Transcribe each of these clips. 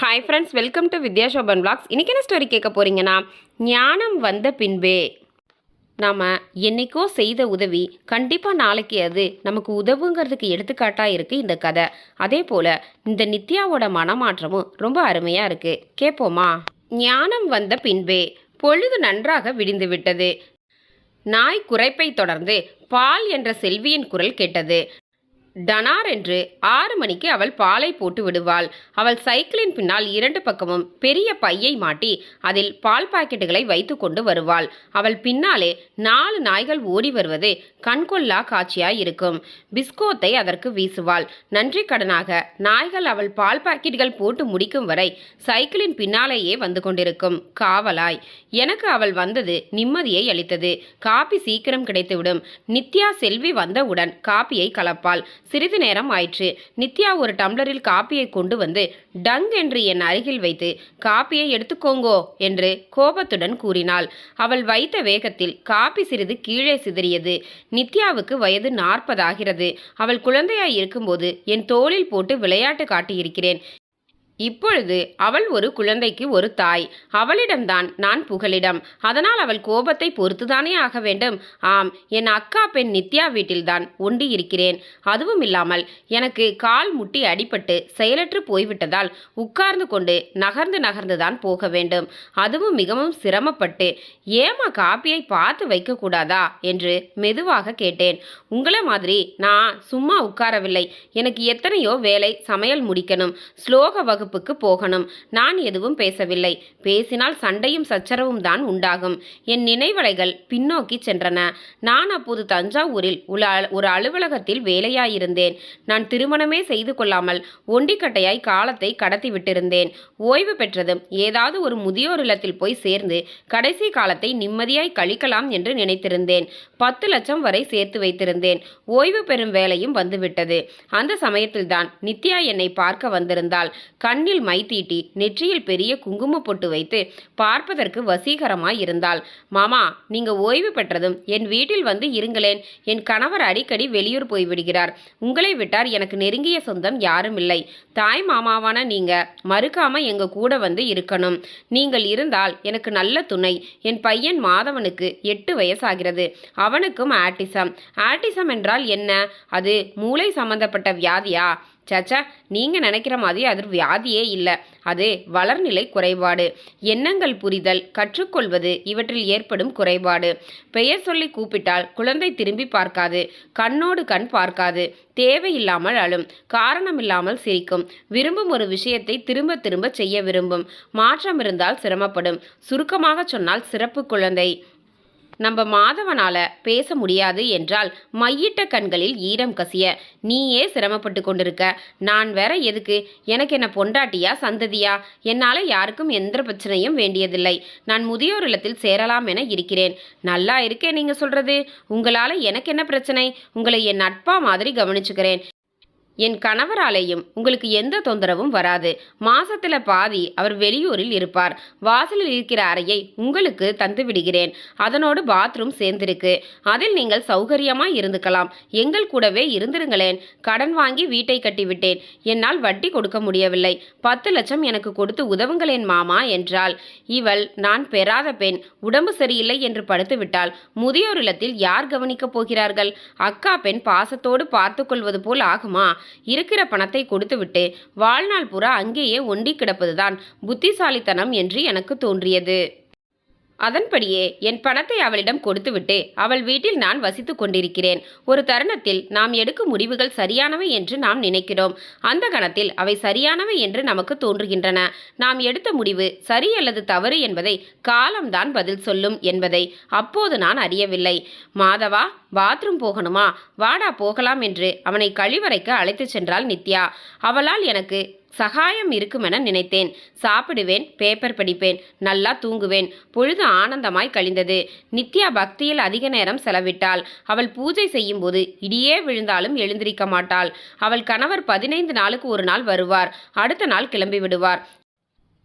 Hi friends welcome to Vidya Shoban blogs இன்றைக்கி என்ன story கேட்க போகிறீங்கன்னா ஞானம் வந்த பின்பே. நாம் என்னைக்கோ செய்த உதவி கண்டிப்பாக நாளைக்கு அது நமக்கு உதவுங்கிறதுக்கு எடுத்துக்காட்டாக இருக்குது இந்த கதை. அதே போல் இந்த நித்யாவோட மனமாற்றமும் ரொம்ப அருமையாக இருக்குது கேட்போமா ஞானம் வந்த பின்பே. பொழுது நன்றாக விடிந்து விட்டது. நாய் குறைப்பை தொடர்ந்து பால் என்ற செல்வியின் குரல் கேட்டது. டனார் என்று ஆறு மணிக்கு அவள் பாலை போட்டு விடுவாள். அவள் சைக்கிளின் பின்னால் இரண்டு பக்கமும் பெரிய பையை மாட்டி அதில் பால் பாக்கெட்டுகளை வைத்து கொண்டு வருவாள். அவள் பின்னாலே நாலு நாய்கள் ஓடி வருவது கண்கொள்ளா காட்சியாய் இருக்கும் பிஸ்கோத்தை அதற்கு வீசுவாள். நன்றி கடனாக நாய்கள் அவள் பால் பாக்கெட்டுகள் போட்டு முடிக்கும் வரை சைக்கிளின் பின்னாலேயே வந்து கொண்டிருக்கும். காவலாய் எனக்கு அவள் வந்தது நிம்மதியை அளித்தது. காப்பி சீக்கிரம் கிடைத்துவிடும். நித்யா செல்வி வந்தவுடன் காப்பியை கலப்பாள். சிறிது நேரம் ஆயிற்று. நித்யா ஒரு டம்ளரில் காப்பியை கொண்டு வந்து டங் என்று என் அருகில் வைத்து காப்பியை எடுத்துக்கோங்கோ என்று கோபத்துடன் கூறினாள். அவள் வைத்த வேகத்தில் காப்பி சிறிது கீழே சிதறியது. நித்யாவுக்கு வயது நாற்பதாகிறது அவள் குழந்தையாய் இருக்கும்போது என் தோளில் போட்டு விளையாட்டு காட்டியிருக்கிறேன். இப்பொழுது அவள் ஒரு குழந்தைக்கு ஒரு தாய். அவளிடம்தான் நான் புகலிடம். அதனால் அவள் கோபத்தை பொறுத்துதானே ஆக வேண்டும்? ஆம் என் அக்கா பெண் நித்யா வீட்டில்தான் ஒண்டி இருக்கிறேன். அதுவும் இல்லாமல் எனக்கு கால் முட்டி அடிபட்டு செயலற்று போய்விட்டதால் உட்கார்ந்து கொண்டு நகர்ந்து நகர்ந்துதான் போக வேண்டும். அதுவும் மிகவும் சிரமப்பட்டு ஏமா காப்பியை பார்த்து வைக்கக்கூடாதா? என்று மெதுவாக கேட்டேன். உங்களை மாதிரி நான் சும்மா உட்காரவில்லை. எனக்கு எத்தனையோ வேலை சமையல் முடிக்கணும். ஸ்லோக வகுப்பு வகுப்புக்கு போகணும். நான் எதுவும் பேசவில்லை. பேசினால் சண்டையும் சச்சரவும் தான் உண்டாகும். என் நினைவலைகள் பின்னோக்கி சென்றன. நான் அப்போது தஞ்சாவூரில் ஒரு அலுவலகத்தில் வேலையாயிருந்தேன். நான் திருமணமே செய்து கொள்ளாமல் ஒண்டிக்கட்டையாய் காலத்தை கடத்தி விட்டிருந்தேன். ஓய்வு பெற்றதும் ஏதாவது ஒரு முதியோர் இல்லத்தில் போய் சேர்ந்து கடைசி காலத்தை நிம்மதியாய் கழிக்கலாம் என்று நினைத்திருந்தேன். பத்து லட்சம் வரை சேர்த்து வைத்திருந்தேன். ஓய்வு பெறும் வேலையும் வந்துவிட்டது. அந்த சமயத்தில்தான் நித்யா என்னை பார்க்க வந்திருந்தாள். கண்ணில் மை தீட்டி நெற்றியில் பெரிய குங்கும பொட்டு வைத்து பார்ப்பதற்கு வசீகரமாய் இருந்தாள். மாமா நீங்க ஓய்வு பெற்றதும் என் வீட்டில் வந்து இருங்களேன். என் கணவர் அடிக்கடி வெளியூர் போய்விடுகிறார் உங்களை விட்டார் எனக்கு நெருங்கிய சொந்தம் யாரும் இல்லை. தாய் மாமாவான நீங்க மறுக்காம எங்க கூட வந்து இருக்கணும். நீங்கள் இருந்தால் எனக்கு நல்ல துணை. என் பையன் மாதவனுக்கு எட்டு வயசாகிறது. அவனுக்கும் ஆட்டிசம். ஆட்டிசம் என்றால் என்ன? அது மூளை சம்பந்தப்பட்ட வியாதியா? சச்சா நீங்கள் நினைக்கிற மாதிரி அது வியாதியே இல்லை. அது வளர்நிலை குறைபாடு. எண்ணங்கள் புரிதல் கற்றுக்கொள்வது இவற்றில் ஏற்படும் குறைபாடு. பெயர் சொல்லி கூப்பிட்டால் குழந்தை திரும்பி பார்க்காது. கண்ணோடு கண் பார்க்காது. தேவையில்லாமல் அழும். காரணமில்லாமல் சிரிக்கும். விரும்பும் ஒரு விஷயத்தை திரும்ப திரும்ப செய்ய விரும்பும். மாற்றம் இருந்தால் சிரமப்படும். சுருக்கமாக சொன்னால் சிறப்பு குழந்தை. நம்ம மாதவனால பேச முடியாது என்றால் மையிட்ட கண்களில் ஈரம் கசிய. நீயே சிரமப்பட்டு கொண்டிருக்க. நான் வேற எதுக்கு? எனக்கு என்ன பொண்டாட்டியா சந்ததியா? என்னால் யாருக்கும் எந்த பிரச்சனையும் வேண்டியதில்லை. நான் முதியோர் இல்லத்தில் சேரலாம் என இருக்கிறேன். நல்லா இருக்கேன் நீங்க சொல்றது. உங்களால எனக்கு என்ன பிரச்சனை? உங்களை என் நட்பா மாதிரி கவனிச்சுக்கிறேன். என் கணவராலேயும் உங்களுக்கு எந்த தொந்தரவும் வராது. மாசத்துல பாதி அவர் வெளியூரில் இருப்பார். வாசலில் இருக்கிற அறையை உங்களுக்கு தந்து விடுகிறேன். அதனோடு பாத்ரூம் சேர்ந்திருக்கு. அதில் நீங்கள் சௌகரியமா இருந்துக்கலாம். எங்கள் கூடவே இருந்திருங்களேன். கடன் வாங்கி வீட்டை கட்டிவிட்டேன். என்னால் வட்டி கொடுக்க முடியவில்லை. பத்து லட்சம் எனக்கு கொடுத்து உதவுங்களேன் மாமா என்றாள். இவள் நான் பெறாத பெண். உடம்பு சரியில்லை என்று படுத்துவிட்டால் முதியோர் இல்லத்தில் யார் கவனிக்கப் போகிறார்கள்? அக்கா பெண் பாசத்தோடு பார்த்து கொள்வது போல் ஆகுமா? இருக்கிற பணத்தை கொடுத்துவிட்டு வாழ்நாள் புறா அங்கேயே ஒண்டி கிடப்பதுதான். புத்திசாலித்தனம் என்று எனக்கு தோன்றியது. அதன்படியே என் பணத்தை அவளிடம் கொடுத்துவிட்டு அவள் வீட்டில் நான் வசித்துக் கொண்டிருக்கிறேன். ஒரு தருணத்தில் நாம் எடுக்கும் முடிவுகள் சரியானவை என்று நாம் நினைக்கிறோம். அந்த கணத்தில் அவை சரியானவை என்று நமக்கு தோன்றுகின்றன. நாம் எடுத்த முடிவு சரி அல்லது தவறு என்பதை காலம்தான் பதில் சொல்லும் என்பதை அப்போது நான் அறியவில்லை. மாதவா பாத்ரூம் போகணுமா? வாடா போகலாம் என்று அவனை கழிவறைக்கு அழைத்துச் சென்றாள் நித்யா. அவளால் எனக்கு சகாயம் இருக்குமென நினைத்தேன். சாப்பிடுவேன் பேப்பர் படிப்பேன் நல்லா தூங்குவேன். பொழுது ஆனந்தமாய் கழிந்தது. நித்யா பக்தியில் அதிக நேரம் செலவிட்டாள். அவள் பூஜை செய்யும் போது இடியே விழுந்தாலும் எழுந்திருக்க மாட்டாள். அவள் கணவர் பதினைந்து நாளுக்கு ஒரு நாள் வருவார். அடுத்த நாள் கிளம்பி விடுவார்.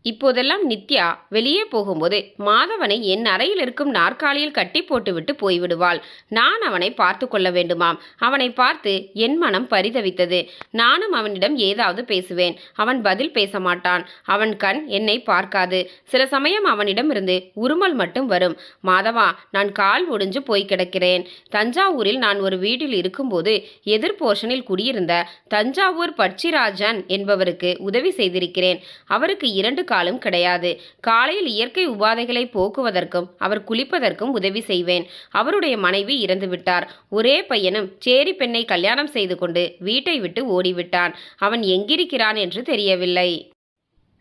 இப்போதெல்லாம் நித்யா வெளியே போகும்போது மாதவனை என் அறையில் இருக்கும் நாற்காலியில் கட்டி போட்டுவிட்டு போய்விடுவாள். நான் அவனை பார்த்து கொள்ள வேண்டுமாம். அவனை பார்த்து என் மனம் பரிதவித்தது. நானும் அவனிடம் ஏதாவது பேசுவேன். அவன் பதில் பேச மாட்டான். அவன் கண் என்னை பார்க்காது. சில சமயம் அவனிடமிருந்து உருமல் மட்டும் வரும். மாதவா நான் கால் ஒடிஞ்சு போய் கிடக்கிறேன். தஞ்சாவூரில் நான் ஒரு வீட்டில் இருக்கும்போது எதிர் போர்ஷனில் குடியிருந்த தஞ்சாவூர் பட்சிராஜன் என்பவருக்கு உதவி செய்திருக்கிறேன். அவருக்கு இரண்டு காலும் கிடையாது. காலையில் இயற்கை உபாதைகளை போக்குவதற்கும் அவர் குளிப்பதற்கும் உதவி செய்வேன். அவருடைய மனைவி இறந்துவிட்டார். ஒரே பையனும் சேரி பெண்ணை கல்யாணம் செய்து கொண்டு வீட்டை விட்டு ஓடிவிட்டான். அவன் எங்கிருக்கிறான் என்று தெரியவில்லை.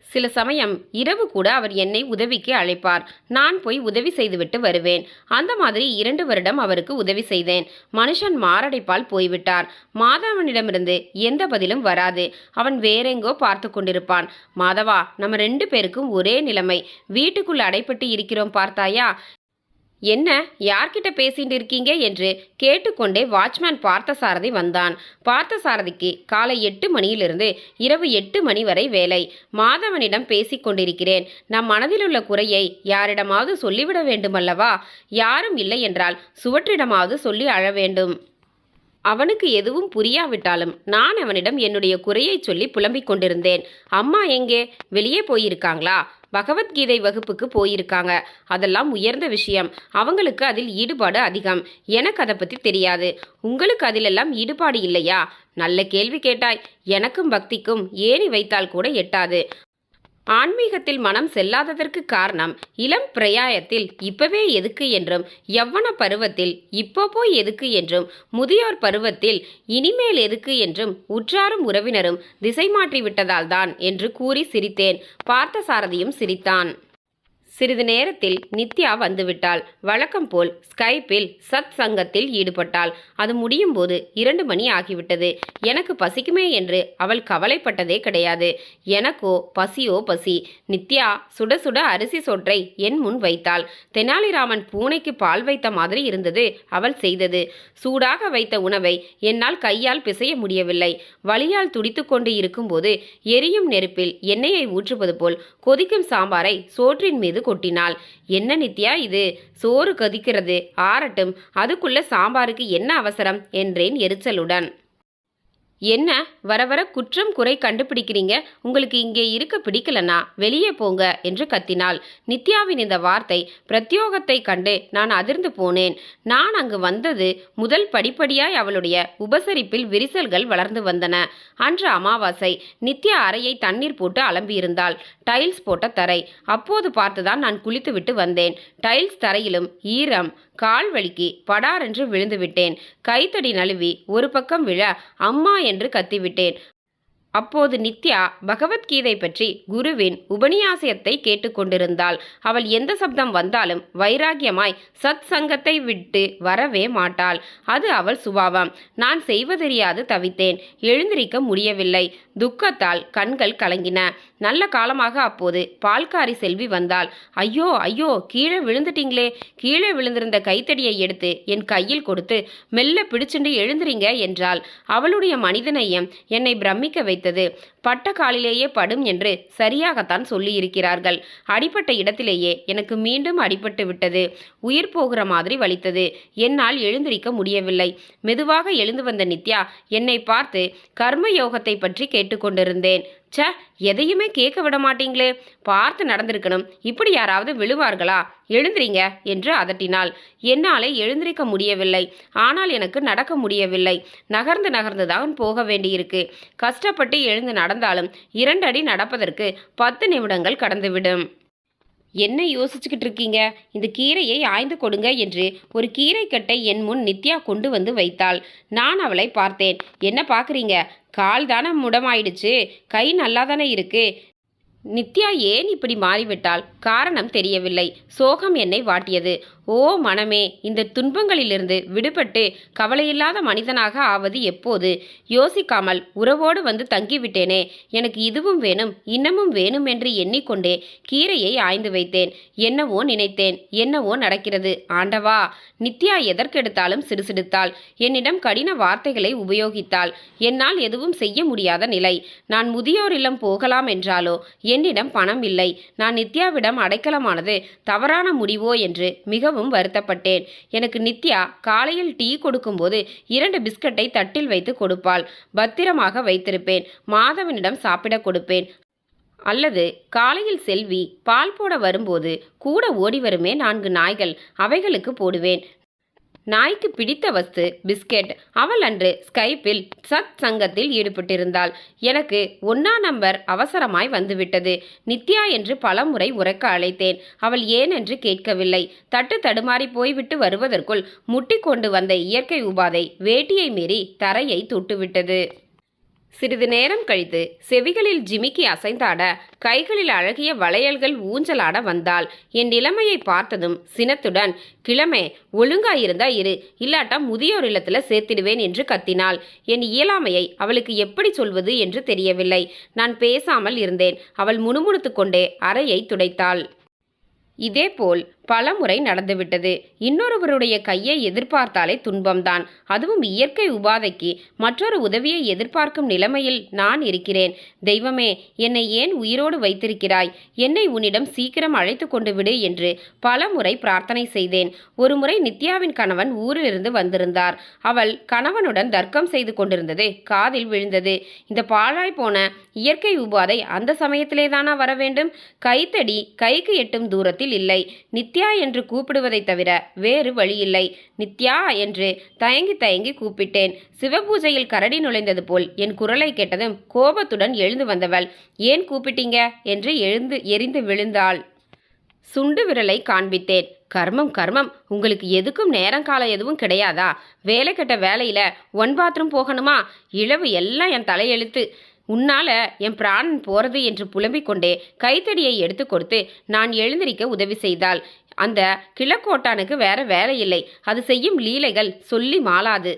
சில சமயம் இரவு கூட அவர் என்னை உதவிக்கு அழைப்பார். நான் போய் உதவி செய்துவிட்டு வருவேன். அந்த மாதிரி இரண்டு வருடம் அவருக்கு உதவி செய்தேன். மனுஷன் மாரடைப்பால் போய்விட்டார். மாதவனிடமிருந்து எந்த பதிலும் வராது. அவன் வேறெங்கோ பார்த்து கொண்டிருப்பான். மாதவா நம்ம ரெண்டு பேருக்கும் ஒரே நிலைமை. வீட்டுக்குள் அடைப்பட்டு இருக்கிறோம் பார்த்தாயா? என்ன யார்கிட்ட பேசிட்டு இருக்கீங்க? என்று கேட்டுக்கொண்டே வாட்ச்மேன் பார்த்தசாரதி வந்தான். பார்த்தசாரதிக்கு காலை எட்டு மணியிலிருந்து இரவு எட்டு மணி வரை வேலை. மாதவனிடம் பேசிக் கொண்டிருக்கிறேன். நம் மனதிலுள்ள குறையை யாரிடமாவது சொல்லிவிட வேண்டுமல்லவா? யாரும் இல்லை என்றால் சுவற்றிடமாவது சொல்லி அழ வேண்டும். அவனுக்கு எதுவும் புரியாவிட்டாலும் நான் அவனிடம் என்னுடைய குறையை சொல்லி புலம்பிக் கொண்டிருந்தேன். அம்மா எங்கே? வெளியே போயிருக்காங்களா? பகவத்கீதை வகுப்புக்கு போயிருக்காங்க. அதெல்லாம் உயர்ந்த விஷயம். அவங்களுக்கு அதில் ஈடுபாடு அதிகம். எனக்கு அதை பற்றி தெரியாது. உங்களுக்கு அதிலெல்லாம் ஈடுபாடு இல்லையா? நல்ல கேள்வி கேட்டாய். எனக்கும் பக்திக்கும் ஏணி வைத்தால் கூட எட்டாது. ஆன்மீகத்தில் மனம் செல்லாததற்கு காரணம் இளம் பிரயாயத்தில் இப்பவே எதுக்கு என்றும் யவ்வன பருவத்தில் இப்போ போய் எதுக்கு என்றும் முதியோர் பருவத்தில் இனிமேல் எதுக்கு என்றும் உற்றாரும் உறவினரும் திசை மாற்றி விட்டதால்தான் என்று கூறி சிரித்தேன். பார்த்தசாரதியும் சிரித்தான். சிறிது நேரத்தில் நித்யா வந்துவிட்டாள். வழக்கம் போல் ஸ்கைப்பில் சத் சங்கத்தில் ஈடுபட்டாள். அது முடியும் போது இரண்டு மணி ஆகிவிட்டது. எனக்கு பசிக்குமே என்று அவள் கவலைப்பட்டதே கிடையாது. எனக்கோ பசியோ பசி. நித்யா சுட சுட அரிசி சோற்றை என் முன் வைத்தாள். தெனாலிராமன் பூனைக்கு பால் வைத்த மாதிரி இருந்தது அவள் செய்தது. சூடாக வைத்த உணவை என்னால் கையால் பிசைய முடியவில்லை. வலியால் துடித்து கொண்டு இருக்கும்போது எரியும் நெருப்பில் எண்ணெயை ஊற்றுவது போல் கொதிக்கும் சாம்பாரை சோற்றின் மீது கொட்டினாள். என்ன நித்யா இது? சோறு கொதிக்கிறது. ஆறட்டும். அதுக்குள்ள சாம்பாருக்கு என்ன அவசரம்? என்றேன் எரிச்சலுடன். என்ன வர வர குற்றம் குறை கண்டுபிடிக்கிறீங்க? உங்களுக்கு இங்கே இருக்க பிடிக்கலனா வெளியே போங்க என்று கத்தினாள். நித்யாவின் இந்த வார்த்தை பிரத்யோகத்தை கண்டு நான் அதிர்ந்து போனேன். நான் அங்கு வந்தது முதல் படிப்படியாய் அவளுடைய உபசரிப்பில் விரிசல்கள் வளர்ந்து வந்தன. அன்று அமாவாசை நித்யா அறையை தண்ணீர் போட்டு அலம்பியிருந்தாள். டைல்ஸ் போட்ட தரை. அப்போது பார்த்துதான் நான் குளித்துவிட்டு வந்தேன். டைல்ஸ் தரையிலும் ஈரம் கால் வலிக்கு படாரென்று விழுந்து விட்டேன் கைத்தடி நழுவி ஒரு பக்கம் விழ அம்மா என்று கத்திவிட்டேன். அப்போது நித்யா பகவத்கீதை பற்றி குருவின் உபநியாசத்தை கேட்டுக்கொண்டிருந்தாள் அவள் எந்த சப்தம் வந்தாலும் வைராகியமாய் சத் சங்கத்தை விட்டு வரவே மாட்டாள். அது அவள் சுபாவம். நான் செய்வதறியாது தவித்தேன். எழுந்திருக்க முடியவில்லை. துக்கத்தால் கண்கள் கலங்கின. நல்ல காலமாக அப்போது பால்காரி செல்வி வந்தாள். ஐயோ ஐயோ கீழே விழுந்துட்டீங்களே. கீழே விழுந்திருந்த கைத்தடியை எடுத்து என் கையில் கொடுத்து மெல்ல பிடிச்சுண்டு எழுந்துறீங்க என்றாள். அவளுடைய மனிதநேயம் என்னை பிரமிக்க வைத்து கிடைத்தது பட்ட காலிலேயே படும் என்று சரியாகத்தான் சொல்லியிருக்கிறார்கள். அடிப்பட்ட இடத்திலேயே எனக்கு மீண்டும் அடிபட்டு விட்டது. உயிர் போகிற மாதிரி வலித்தது. என்னால் எழுந்திருக்க முடியவில்லை. மெதுவாக எழுந்து வந்த நித்யா என்னை பார்த்து கர்மயோகத்தை பற்றி கேட்டுக்கொண்டிருந்தேன். ச்ச எதையுமே கேட்க விட மாட்டீங்களே. பார்த்து நடந்திருக்கணும். இப்படி யாராவது விழுவார்களா? எழுந்திரிங்க என்று அதட்டினாள். என்னாலே எழுந்திருக்க முடியவில்லை. ஆனால் எனக்கு நடக்க முடியவில்லை. நகர்ந்து நகர்ந்து தான் போக வேண்டியிருக்கு. கஷ்டப்பட்டு எழுந்து நடந்தாலும் இரண்டடி நடப்பதற்கு பத்து நிமிடங்கள் கடந்துவிடும். என்ன யோசிச்சுக்கிட்டு இருக்கீங்க? இந்த கீரையை ஆய்ந்து கொடுங்க என்று ஒரு கீரைக்கட்டை என் முன் நித்யா கொண்டு வந்து வைத்தாள். நான் அவளை பார்த்தேன். என்ன பார்க்குறீங்க? கால் தானே முடமாயிடுச்சு. கை நல்லா தானே இருக்குது நித்யா ஏன் இப்படி மாறிவிட்டால் காரணம் தெரியவில்லை. சோகம் என்னை வாட்டியது. ஓ மனமே இந்த துன்பங்களிலிருந்து விடுபட்டு கவலையில்லாத மனிதனாக ஆவது எப்போது? யோசிக்காமல் உறவோடு வந்து தங்கிவிட்டேனே. எனக்கு இதுவும் வேணும் இன்னமும் வேணும் என்று எண்ணிக்கொண்டே கீரையை ஆய்ந்து வைத்தேன். என்னவோ நினைத்தேன் என்னவோ நடக்கிறது. ஆண்டவா நித்யா எதற்கெடுத்தாலும் சிடுசிடுத்தாள் என்னிடம் கடின வார்த்தைகளை உபயோகித்தாள். என்னால் எதுவும் செய்ய முடியாத நிலை. நான் முதியோர் இல்லம் போகலாம் என்றாலோ என்னிடம் பணம் இல்லை. நான் நித்யாவிடம் அடைக்கலமானது தவறான முடிவோ என்று மிகவும் வருத்தப்பட்டேன். எனக்கு நித்யா காலையில் டீ கொடுக்கும்போது இரண்டு பிஸ்கட்டை தட்டில் வைத்து கொடுப்பாள். பத்திரமாக வைத்திருப்பேன். மாதவனிடம் சாப்பிட கொடுப்பேன். அல்லது காலையில் செல்வி பால் போட வரும்போது கூட ஓடி வருமே நான்கு நாய்கள் அவைகளுக்கு போடுவேன். நாய்க்கு பிடித்த வஸ்து பிஸ்கெட். அவள் அன்று ஸ்கைப்பில் சத் சங்கத்தில் ஈடுபட்டிருந்தாள். எனக்கு ஒன்னா நம்பர் அவசரமாய் வந்துவிட்டது. நித்யா என்று பலமுறை உறக்க அழைத்தேன். அவள் ஏன் என்று கேட்கவில்லை. தட்டு தடுமாறி போய்விட்டு வருவதற்குள் முட்டி கொண்டு வந்த இயற்கை உபாதை வேட்டியை மீறி தரையை தொட்டுவிட்டது. சிறிது நேரம் கழித்து செவிகளில் ஜிமிக்கி அசைந்தாட கைகளில் அழகிய வளையல்கள் ஊஞ்சலாட வந்தாள். என் நிலைமையை பார்த்ததும் சினத்துடன் கிழமை ஒழுங்காயிருந்தா இரு இல்லாட்டா முதியோர் இல்லத்துல சேர்த்திடுவேன் என்று கத்தினாள். என் இயலாமையை அவளுக்கு எப்படி சொல்வது என்று தெரியவில்லை. நான் பேசாமல் இருந்தேன். அவள் முணுமுணுத்து கொண்டே அறையை துடைத்தாள். இதேபோல் பலமுறை நடந்துவிட்டது. இன்னொருவருடைய கையை எதிர்பார்த்தாலே துன்பம்தான். அதுவும் இயற்கை உபாதைக்கு மற்றொரு உதவியை எதிர்பார்க்கும் நிலைமையில் நான் இருக்கிறேன். தெய்வமே என்னை ஏன் உயிரோடு வைத்திருக்கிறாய்? என்னை உன்னிடம் சீக்கிரம் அழைத்து கொண்டு விடு என்று பலமுறை பிரார்த்தனை செய்தேன். ஒருமுறை நித்யாவின் கணவன் ஊரிலிருந்து வந்திருந்தார். அவள் கணவனுடன் தர்க்கம் செய்து கொண்டிருந்தது. காதில் விழுந்தது. இந்த பாழாய் போன இயற்கை உபாதை அந்த சமயத்திலே தானா வர வேண்டும் கைத்தடி கைக்கு எட்டும் தூரத்தில் இல்லை. நித்யா நித்யா என்று கூப்பிடுவதைத் தவிர வேறு வழியில்லை. நித்யா என்று தயங்கி தயங்கி கூப்பிட்டேன். சிவபூஜையில் கரடி நுழைந்தது போல் என் குரலை கேட்டதும் கோபத்துடன் எழுந்து வந்தவள் ஏன் கூப்பிட்டீங்க? என்று எழுந்து எரிந்து விழுந்தாள். சுண்டு விரலை காண்பித்தேன். கர்மம் கர்மம். உங்களுக்கு எதுக்கும் நேரங்காலம் எதுவும் கிடையாதா? வேலை கட்ட வேலையில் ஒன் பாத்ரூம் போகணுமா? இழவு எல்லாம் என் தலையெழுத்து. உன்னால என் பிராணன் போறது என்று புலம்பிக் கொண்டே கைத்தடியை எடுத்து கொடுத்து நான் எழுந்திருக்க உதவி செய்தாள். அந்த கிழக்கோட்டானுக்கு வேற வேலை இல்லை அது செய்யும் லீலைகள் சொல்லி மாளாது.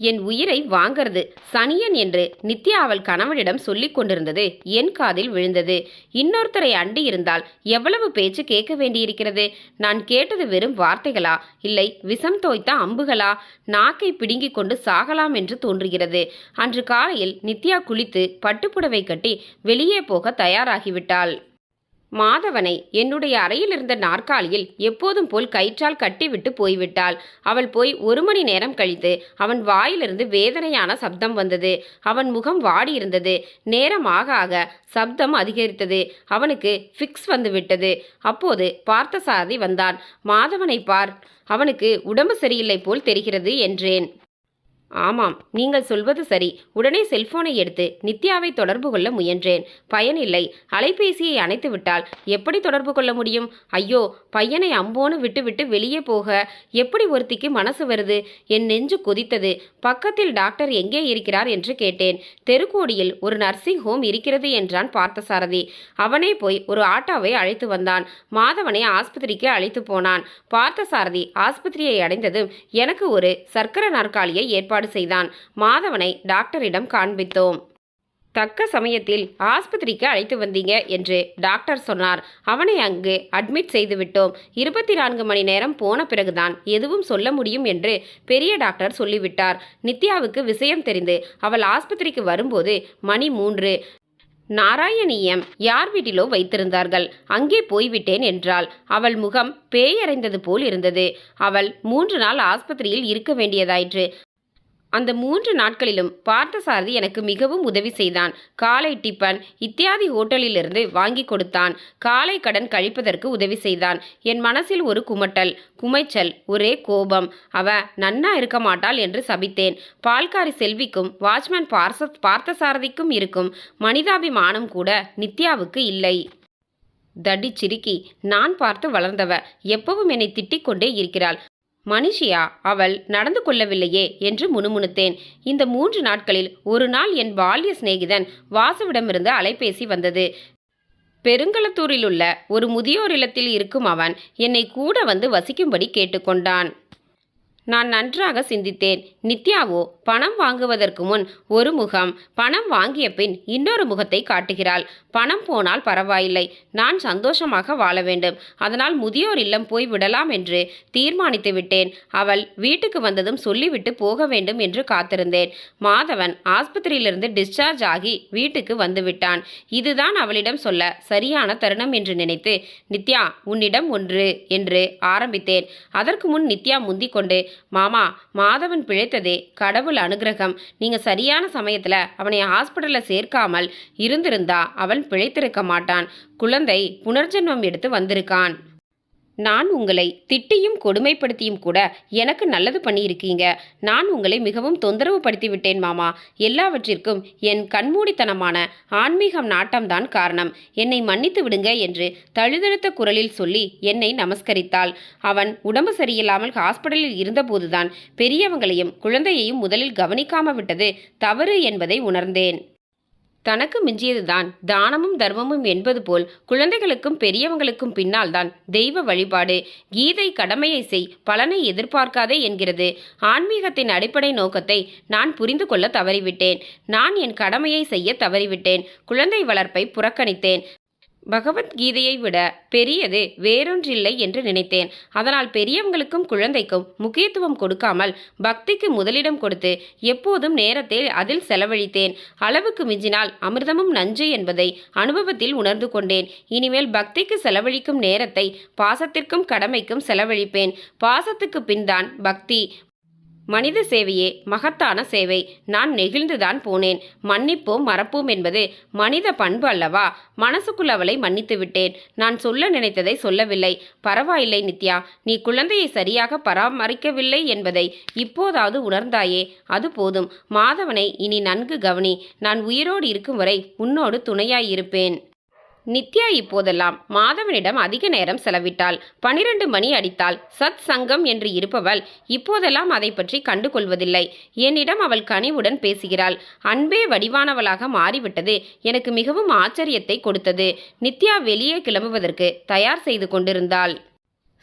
என் உயிரை வாங்கிறது சனியன் என்று நித்யா அவள் கணவனிடம் சொல்லிக் கொண்டிருந்தது என் காதில் விழுந்தது. இன்னொருத்தரை அண்டி இருந்தால் எவ்வளவு பேச்சு கேட்க வேண்டியிருக்கிறது? நான் கேட்டது வெறும் வார்த்தைகளா? இல்லை விஷம் தோய்த்த அம்புகளா? நாக்கை பிடுங்கிக் கொண்டு சாகலாம் என்று தோன்றுகிறது. அன்று காலையில் நித்யா குளித்து பட்டுப்புடவை கட்டி வெளியே போக தயாராகிவிட்டாள். மாதவனை என்னுடைய அறையில் இருந்த நாற்காலியில் எப்போதும் போல் கயிற்றால் கட்டிவிட்டு போய்விட்டாள். அவள் போய் ஒரு மணி நேரம் கழித்து அவன் வாயிலிருந்து வேதனையான சப்தம் வந்தது. அவன் முகம் வாடியிருந்தது. நேரம் ஆக ஆக சப்தம் அதிகரித்தது. அவனுக்கு ஃபிக்ஸ் வந்துவிட்டது. அப்போது பார்த்தசாரதி வந்தான். மாதவனை பார் அவனுக்கு உடம்பு சரியில்லை போல் தெரிகிறது என்றேன். ஆமாம் நீங்கள் சொல்வது சரி. உடனே செல்போனை எடுத்து நித்யாவை தொடர்பு கொள்ள முயன்றேன். பயனில்லை அலைபேசியை அணைத்துவிட்டால் எப்படி தொடர்பு கொள்ள முடியும்? ஐயோ பையனை அம்போன்னு விட்டுவிட்டு வெளியே போக எப்படி ஒருத்திக்கு மனசு வருது? என் நெஞ்சு கொதித்தது. பக்கத்தில் டாக்டர் எங்கே இருக்கிறார் என்று கேட்டேன். தெருக்கோடியில் ஒரு நர்சிங் ஹோம் இருக்கிறது என்றான் பார்த்தசாரதி. அவனே போய் ஒரு ஆட்டோவை அழைத்து வந்தான். மாதவனை ஆஸ்பத்திரிக்கு அழைத்து போனான். பார்த்தசாரதி ஆஸ்பத்திரியை அடைந்ததும் எனக்கு ஒரு சர்க்கரை நாற்காலியை ஏற்பாடு செய்தான். மாதவனை டாக்டரிடம் காண்பித்தோம். தக்க சமயத்தில் ஆஸ்பத்திரிக்கு அழைத்து வந்தீங்க என்று டாக்டர் சொன்னார். அவனை அங்கு அட்மிட் செய்துவிட்டோம் இருபத்தி நான்கு மணி நேரம் போன பிறகுதான் எதுவும் சொல்ல முடியும் என்று பெரிய டாக்டர் சொல்லிவிட்டார். நித்யாவுக்கு விஷயம் தெரிந்து அவள் ஆஸ்பத்திரிக்கு வரும்போது மணி மூன்று. நாராயணியம் யார் வீட்டிலோ வைத்திருந்தார்கள். அங்கே போய்விட்டேன் என்றாள். அவள் முகம் பேயறைந்தது போல் இருந்தது. அவள் மூன்று நாள் ஆஸ்பத்திரியில் இருக்க வேண்டியதாயிற்று. அந்த மூன்று நாட்களிலும் பார்த்தசாரதி எனக்கு மிகவும் உதவி செய்தான். காலை டிபன் இத்தியாதி ஹோட்டலிலிருந்து வாங்கி கொடுத்தான். காலை கடன் கழிப்பதற்கு உதவி செய்தான். என் மனசில் ஒரு குமட்டல் குமைச்சல் ஒரே கோபம். அவ நன்னா இருக்க மாட்டாள் என்று சபித்தேன். பால்காரி செல்விக்கும் வாட்ச்மேன் பார்ச பார்த்தசாரதிக்கும் இருக்கும் மனிதாபிமானம் கூட நித்யாவுக்கு இல்லை. தடி சிரிக்கி நான் பார்த்து வளர்ந்தவ எப்பவும் என்னை திட்டிக் கொண்டே இருக்கிறாள். மனுஷியா அவள் நடந்து கொள்ளவில்லையே என்று முணுமுணுத்தேன். இந்த மூன்று நாட்களில் ஒரு நாள் என் பால்ய சிநேகிதன் வாசுவிடமிருந்து அலைபேசி வந்தது. பெருங்களத்தூரில் உள்ள ஒரு முதியோர் இல்லத்தில் இருக்கும் அவன் என்னை கூட வந்து வசிக்கும்படி கேட்டுக்கொண்டான். நான் நன்றாக சிந்தித்தேன். நித்யாவோ பணம் வாங்குவதற்கு முன் ஒரு முகம் பணம் வாங்கிய பின் இன்னொரு முகத்தை காட்டுகிறாள். பணம் போனால் பரவாயில்லை. நான் சந்தோஷமாக வாழ வேண்டும். அதனால் முதியோர் இல்லம் போய் விடலாம் என்று தீர்மானித்து விட்டேன். அவள் வீட்டுக்கு வந்ததும் சொல்லிவிட்டு போக வேண்டும் என்று காத்திருந்தேன். மாதவன் ஆஸ்பத்திரியிலிருந்து டிஸ்சார்ஜ் ஆகி வீட்டுக்கு வந்துவிட்டான் இதுதான் அவளிடம் சொல்ல சரியான தருணம் என்று நினைத்து நித்யா உன்னிடம் ஒன்று என்று ஆரம்பித்தேன். அதற்கு முன் நித்யா முந்திக் கொண்டு மாமா மாதவன் பிழைத்ததே கடவுள் அனுகிரகம். நீங்க சரியான சமயத்துல அவனை ஹாஸ்பிட்டல்ல சேர்க்காமல் இருந்திருந்தா அவன் பிழைத்திருக்க மாட்டான். குழந்தை புனர்ஜென்மம் எடுத்து வந்திருக்கான். நான் உங்களை திட்டியும் கொடுமைப்படுத்தியும் கூட எனக்கு நல்லது பண்ணியிருக்கீங்க. நான் உங்களை மிகவும் தொந்தரவு படுத்தி விட்டேன் மாமா. எல்லாவற்றிற்கும் என் கண்மூடித்தனமான ஆன்மீகம் நாட்டம்தான் காரணம். என்னை மன்னித்து விடுங்க என்று தழுதழுத்த குரலில் சொல்லி என்னை நமஸ்கரித்தாள். அவன் உடம்பு சரியில்லாமல் ஹாஸ்பிட்டலில் இருந்தபோதுதான் பெரியவங்களையும் குழந்தையையும் முதலில் கவனிக்காம விட்டது தவறு என்பதை உணர்ந்தேன். தனக்கு மிஞ்சியதுதான். தானமும் தர்மமும் என்பது போல் குழந்தைகளுக்கும் பெரியவங்களுக்கும் பின்னால்தான் தெய்வ வழிபாடு. கீதை கடமையை செய் பலனை எதிர்பார்க்காதே என்கிறது. ஆன்மீகத்தின் அடிப்படை நோக்கத்தை நான் புரிந்து கொள்ள தவறிவிட்டேன். நான் என் கடமையை செய்ய தவறிவிட்டேன். குழந்தை வளர்ப்பை புறக்கணித்தேன். பகவத்கீதையை விட பெரியது வேறொன்றில்லை என்று நினைத்தேன். அதனால் பெரியவங்களுக்கும் குழந்தைக்கும் முக்கியத்துவம் கொடுக்காமல் பக்திக்கு முதலிடம் கொடுத்து எப்போதும் நேரத்தை அதில் செலவழித்தேன். அளவுக்கு மிஞ்சினால் அமிர்தமும் நஞ்சு என்பதை அனுபவத்தில் உணர்ந்து கொண்டேன். இனிமேல் பக்திக்கு செலவழிக்கும் நேரத்தை பாசத்திற்கும் கடமைக்கும் செலவழிப்பேன். பாசத்துக்கு பின்தான் பக்தி மனித சேவையே மகத்தான சேவை. நான் நெகிழ்ந்துதான் போனேன். மன்னிப்போம் மறப்போம் என்பது மனித பண்பு அல்லவா? மனசுக்குள் அவளை மன்னித்து விட்டேன். நான் சொல்ல நினைத்ததை சொல்லவில்லை. பரவாயில்லை நித்யா. நீ குழந்தையை சரியாக பராமரிக்கவில்லை என்பதை இப்போதாவது உணர்ந்தாயே. அது போதும். மாதவனை இனி நன்கு கவனி. நான் உயிரோடு இருக்கும் வரை உன்னோடு துணையாயிருப்பேன் நித்யா இப்போதெல்லாம் மாதவனிடம் அதிக நேரம் செலவிட்டாள். பனிரெண்டு மணி அடித்தால் சத் சங்கம் என்று இருப்பவள் இப்போதெல்லாம் அதை பற்றி கண்டு கொள்வதில்லை என்னிடம் அவள் கனிவுடன் பேசுகிறாள். அன்பே வடிவானவளாக மாறிவிட்டது. எனக்கு மிகவும் ஆச்சரியத்தை கொடுத்தது. நித்யா வெளியே கிளம்புவதற்கு தயார் செய்து கொண்டிருந்தாள்.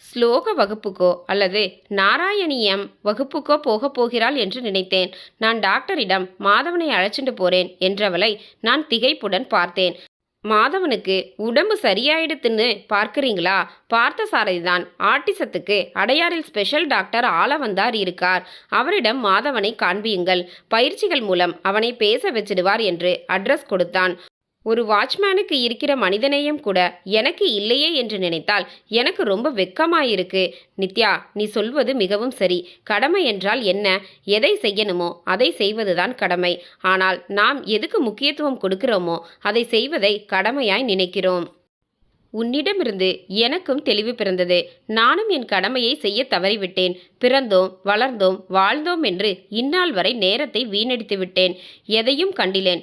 ஸ்லோக வகுப்புக்கோ அல்லது நாராயணியம் வகுப்புக்கோ போகப் போகிறாள் என்று நினைத்தேன். நான் டாக்டரிடம் மாதவனை அழைச்சிட்டு போறேன் என்றவளை நான் திகைப்புடன் பார்த்தேன். மாதவனுக்கு உடம்பு சரியாயிடுத்துன்னு பார்க்குறீங்களா? பார்த்த சாரதிதான் ஆட்டிசத்துக்கு அடையாறில் ஸ்பெஷல் டாக்டர் ஆளவந்தார் இருக்கார். அவரிடம் மாதவனை காண்பியுங்கள். பயிற்சிகள் மூலம் அவனை பேச வச்சிடுவார் என்று அட்ரஸ் கொடுத்தான். ஒரு வாட்ச்மேனுக்கு இருக்கிற மனிதநேயம் கூட எனக்கு இல்லையே என்று நினைத்தால் எனக்கு ரொம்ப வெக்கமாயிருக்கு. நித்யா நீ சொல்வது மிகவும் சரி. கடமை என்றால் என்ன? எதை செய்யணுமோ அதை செய்வதுதான் கடமை. ஆனால் நாம் எதுக்கு முக்கியத்துவம் கொடுக்கிறோமோ அதை செய்வதை கடமையாய் நினைக்கிறோம். உன்னிடமிருந்து எனக்கும் தெளிவு பிறந்தது. நானும் என் கடமையை செய்ய தவறிவிட்டேன். பிறந்தோம் வளர்ந்தோம் வாழ்ந்தோம் என்று இந்நாள் வரை நேரத்தை வீணடித்து விட்டேன் எதையும் கண்டிலேன்.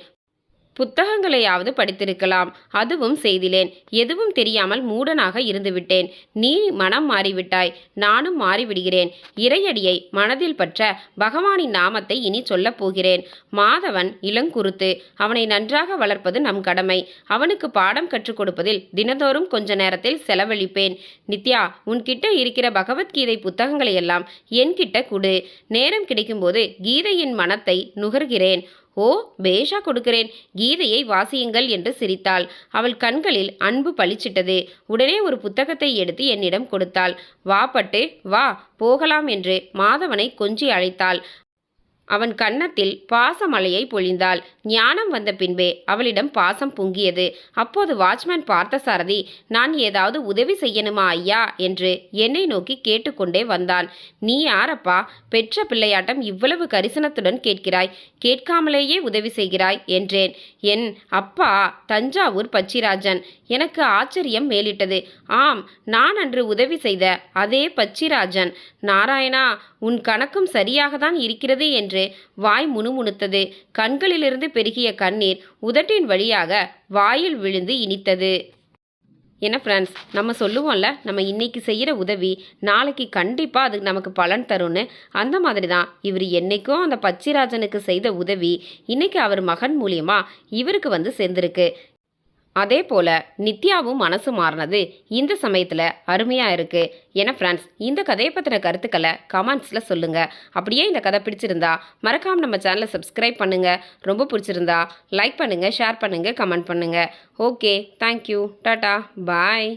புத்தகங்களையாவது படித்திருக்கலாம். அதுவும் செய்திலேன். எதுவும் தெரியாமல் மூடனாக இருந்துவிட்டேன். நீ மனம் மாறிவிட்டாய். நானும் மாறிவிடுகிறேன். இறையடியை மனதில் பற்ற பகவானின் நாமத்தை இனி சொல்லப் போகிறேன். மாதவன் இளங்குருத்து. அவனை நன்றாக வளர்ப்பது நம் கடமை. அவனுக்கு பாடம் கற்றுக் கொடுப்பதில் தினந்தோறும் கொஞ்ச நேரத்தில் செலவழிப்பேன். நித்யா உன்கிட்ட இருக்கிற பகவத்கீதை புத்தகங்களை எல்லாம் என்கிட்ட கொடு. நேரம் கிடைக்கும்போது கீதையின் மனத்தை நுகர்கிறேன். ஓ பேஷா கொடுக்கிறேன். கீதையை வாசியுங்கள் என்று சிரித்தாள். அவள் கண்களில் அன்பு பளிச்சிட்டது. உடனே ஒரு புத்தகத்தை எடுத்து என்னிடம் கொடுத்தாள். வா பட்டு வா போகலாம் என்று மாதவனை கொஞ்சி அழைத்தாள். அவன் கன்னத்தில் பாசமலையை பொழிந்தாள். ஞானம் வந்த பின்பே அவளிடம் பாசம் பொங்கியது. அப்போது வாட்ச்மேன் பார்த்த சாரதி நான் ஏதாவது உதவி செய்யணுமா ஐயா? என்று என்னை நோக்கி கேட்டுக்கொண்டே வந்தான். நீ யாரப்பா? பெற்ற பிள்ளையாட்டம் இவ்வளவு கரிசனத்துடன் கேட்கிறாய். கேட்காமலேயே உதவி செய்கிறாய் என்றேன். என் அப்பா தஞ்சாவூர் பச்சிராஜன். எனக்கு ஆச்சரியம் மேலிட்டது. ஆம் நான் அன்று உதவி செய்த அதே பச்சிராஜன். நாராயணா உன் கணக்கும் சரியாகத்தான் இருக்கிறது என்று வாய் முணுமுணுத்தது. கண்களிலிருந்து பெருகிய கண்ணீர் உதட்டின் வழியாக வாயில் விழுந்து இனித்தது. என்ன ஃப்ரெண்ட்ஸ் நம்ம சொல்லுவோம்ல நம்ம இன்னைக்கு செய்கிற உதவி நாளைக்கு கண்டிப்பாக அதுக்கு நமக்கு பலன் தரும்னு. அந்த மாதிரி தான் இவர் என்னைக்கும் அந்த பச்சிராஜனுக்கு செய்த உதவி இன்னைக்கு அவர் மகன் மூலியமாக இவருக்கு வந்து சேர்ந்திருக்கு. அதே போல் நித்யாவும் மனசு மாறினது இந்த சமயத்தில் அருமையாக இருக்குது ஏன்னா ஃப்ரெண்ட்ஸ் இந்த கதையை பற்றின கருத்துக்களை கமெண்ட்ஸில் சொல்லுங்கள் அப்படியே இந்த கதை பிடிச்சிருந்தா மறக்காமல் நம்ம சேனலை சப்ஸ்கிரைப் பண்ணுங்கள் ரொம்ப பிடிச்சிருந்தா லைக் பண்ணுங்கள் ஷேர் பண்ணுங்கள் கமெண்ட் பண்ணுங்கள் ஓகே தேங்க்யூ டாட்டா பாய்